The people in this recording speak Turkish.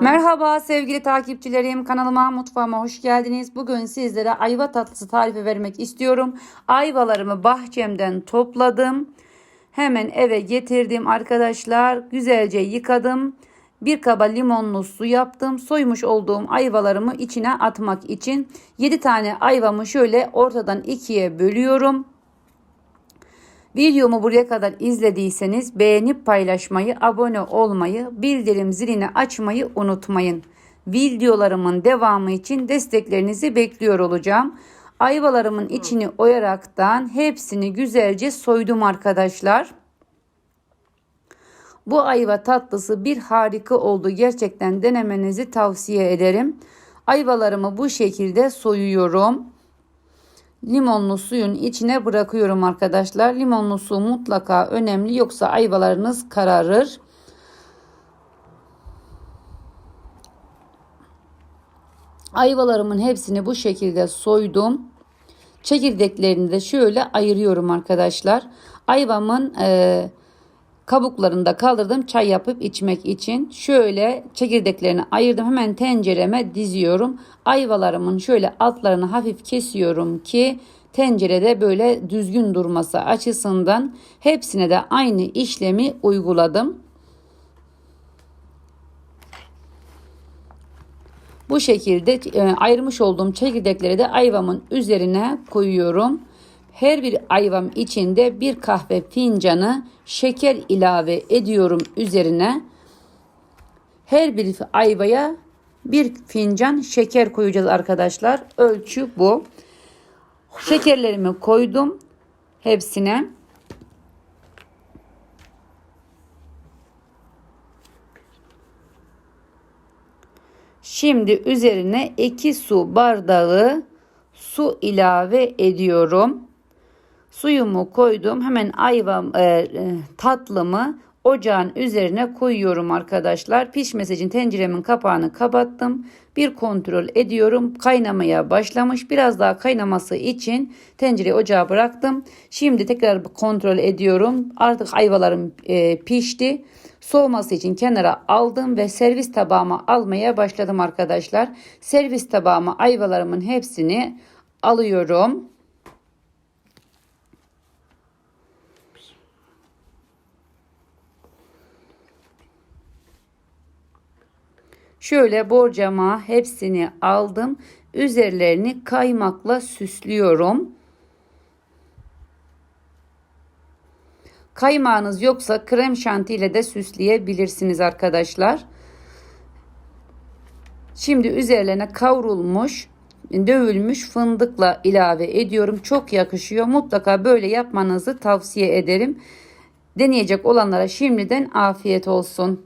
Merhaba sevgili takipçilerim. Kanalıma, mutfağıma hoş geldiniz. Bugün sizlere ayva tatlısı tarifi vermek istiyorum. Ayvalarımı bahçemden topladım. Hemen eve getirdim arkadaşlar. Güzelce yıkadım. Bir kaba limonlu su yaptım. Soymuş olduğum ayvalarımı içine atmak için 7 tane ayvamı şöyle ortadan ikiye bölüyorum. Videomu buraya kadar izlediyseniz beğenip paylaşmayı, abone olmayı, bildirim zilini açmayı unutmayın. Videolarımın devamı için desteklerinizi bekliyor olacağım. Ayvalarımın içini oyaraktan hepsini güzelce soydum arkadaşlar. Bu ayva tatlısı bir harika oldu. Gerçekten denemenizi tavsiye ederim. Ayvalarımı bu şekilde soyuyorum limonlu suyun içine bırakıyorum arkadaşlar. Limonlu su mutlaka önemli yoksa ayvalarınız kararır. Ayvalarımın hepsini bu şekilde soydum. Çekirdeklerini de şöyle ayırıyorum arkadaşlar. Ayvamın e, kabuklarını da kaldırdım çay yapıp içmek için. Şöyle çekirdeklerini ayırdım. Hemen tencereme diziyorum. Ayvalarımın şöyle altlarını hafif kesiyorum ki tencerede böyle düzgün durması açısından hepsine de aynı işlemi uyguladım. Bu şekilde e, ayırmış olduğum çekirdekleri de ayvamın üzerine koyuyorum. Her bir ayvam içinde bir kahve fincanı şeker ilave ediyorum üzerine. Her bir ayvaya bir fincan şeker koyacağız arkadaşlar. Ölçü bu. Şekerlerimi koydum hepsine. Şimdi üzerine 2 su bardağı su ilave ediyorum. Suyumu koydum. Hemen ayvam e, e, tatlımı ocağın üzerine koyuyorum arkadaşlar. Pişmesi için tenceremin kapağını kapattım. Bir kontrol ediyorum. Kaynamaya başlamış. Biraz daha kaynaması için tencereyi ocağa bıraktım. Şimdi tekrar kontrol ediyorum. Artık ayvalarım e, pişti. Soğuması için kenara aldım ve servis tabağıma almaya başladım arkadaşlar. Servis tabağıma ayvalarımın hepsini alıyorum. Şöyle borcama hepsini aldım. Üzerlerini kaymakla süslüyorum. Kaymağınız yoksa krem şanti ile de süsleyebilirsiniz arkadaşlar. Şimdi üzerlerine kavrulmuş, dövülmüş fındıkla ilave ediyorum. Çok yakışıyor. Mutlaka böyle yapmanızı tavsiye ederim. Deneyecek olanlara şimdiden afiyet olsun.